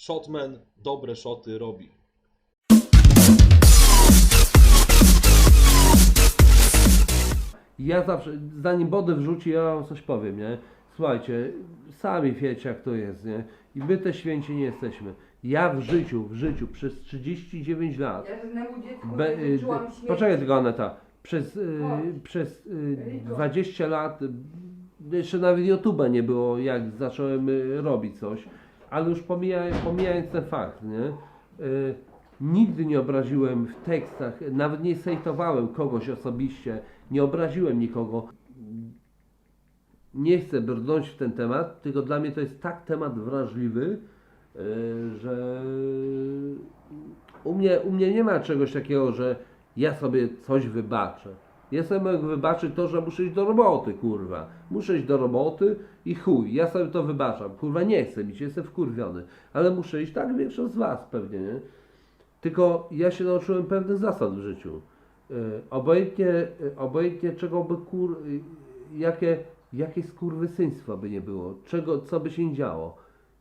Shotman dobre szoty robi. Ja zawsze, zanim Body wrzuci, ja wam coś powiem, nie? Słuchajcie, sami wiecie jak to jest, nie? I my te święci nie jesteśmy. Ja w życiu, w życiu, przez 39 lat, Ja żadnemu dziecku be, nie życzyłam śmierci. poczekaj tylko Aneta, przez, y, przez y, Riko. 20 lat, y, jeszcze nawet YouTube'a nie było, jak zacząłem y, robić coś, ale już pomija, pomijając ten fakt, nie? Y, nigdy nie obraziłem w tekstach, nawet nie sejtowałem kogoś osobiście, nie obraziłem nikogo. Nie chcę brnąć w ten temat, tylko dla mnie to jest tak temat wrażliwy, y, że u mnie, u mnie nie ma czegoś takiego, że ja sobie coś wybaczę. Ja sobie mogę wybaczyć to, że muszę iść do roboty, kurwa. Muszę iść do roboty i chuj, ja sobie to wybaczam. Kurwa, nie chcę mieć, jestem wkurwiony. Ale muszę iść, tak większość z was pewnie, nie? Tylko ja się nauczyłem pewnych zasad w życiu. Y, Obojętnie, y, obojętnie czego by kur... y, Jakie, jakie skurwysyństwa by nie było, czego, co by się nie działo.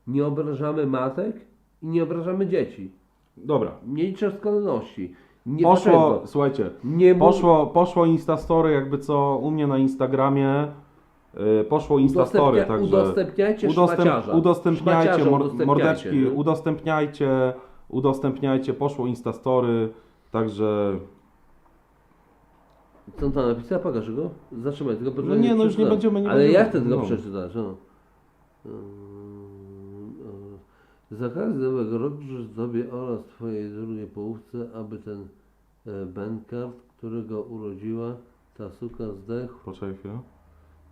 Nie obrażamy matek i nie obrażamy dzieci. Dobra. Nie liczę skłonności. Nie Poszło, potrzeba. słuchajcie, Nie poszło, poszło Instastory, jakby co u mnie na Instagramie. y, Poszło Instastory, Udostępnia- także udostępniajcie szmaciarza. udostępniajcie Szmaciarza mor, udostępniajcie, mordeczki, nie? udostępniajcie, udostępniajcie, poszło Instastory, także Co tam napisała? Pokaż go. Zatrzymaj tylko. No poczekaj, nie, no już nie przeczytam. będziemy- nie Ale będziemy- ja chcę tylko no. przeczytać. No. Yy, Z okazji Nowego Roku życzę Tobie oraz Twojej drugiej połówce, aby ten e, Benkart, którego urodziła ta suka zdechł. poczekaj chwilę.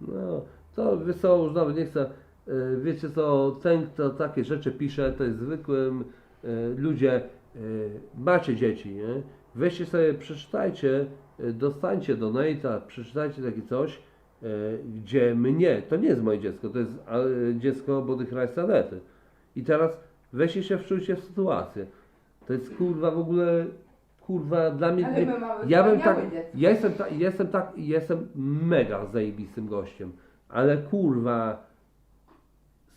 No, to wiesz co, już nawet nie chcę. e, Wiecie co, ten, kto takie rzeczy pisze, to jest zwykłym e, ludzie. e, Macie dzieci, nie? Weźcie sobie, przeczytajcie, e, dostańcie do Nate'a, przeczytajcie takie coś, e, gdzie mnie, to nie jest moje dziecko, to jest e, dziecko Body Christ Anety. I teraz weźcie się, wczujcie w sytuację. To jest kurwa w ogóle, kurwa dla mnie. Ale nie- my mamy ja bym tak, dziecko. ja jestem, ta, jestem tak, jestem mega zajebistym gościem, ale kurwa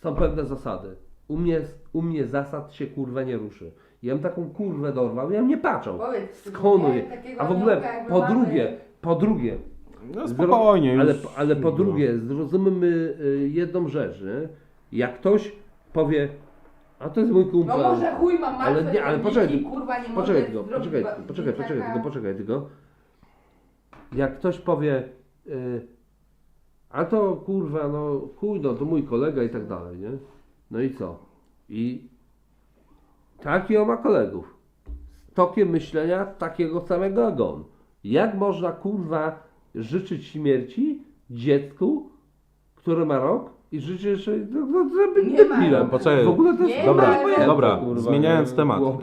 są pewne zasady. U mnie, u mnie zasad się kurwa nie ruszy. Ja bym taką kurwę dorwał, ja bym nie patrzał. Powiedz, Skonuję. Takiego A w ogóle aniołka, jakby po mamy- drugie, po drugie, No spokojnie, ale, już, ale po było. drugie, zrozummy y, jedną rzecz, nie? Jak ktoś powie, a to jest mój kumpel. No może chuj mam Ale martwe nie, ale poczekaj, kurwa nie Poczekaj mogę tylko, zrobić poczekaj, poczekaj, poczekaj, tylko, poczekaj tylko. Jak ktoś powie, y, a to kurwa, no chuj, no to mój kolega i tak dalej, nie? No i co? I taki on ma kolegów. Z tokiem myślenia takiego samego jak on. Jak można kurwa życzyć śmierci dziecku, które ma rok i życzyć, że no, no, żeby Nie ma debilem. Poczekaj. W ogóle to jest Nie Dobra, ma dobra, kurwa, zmieniając nie? temat. Było-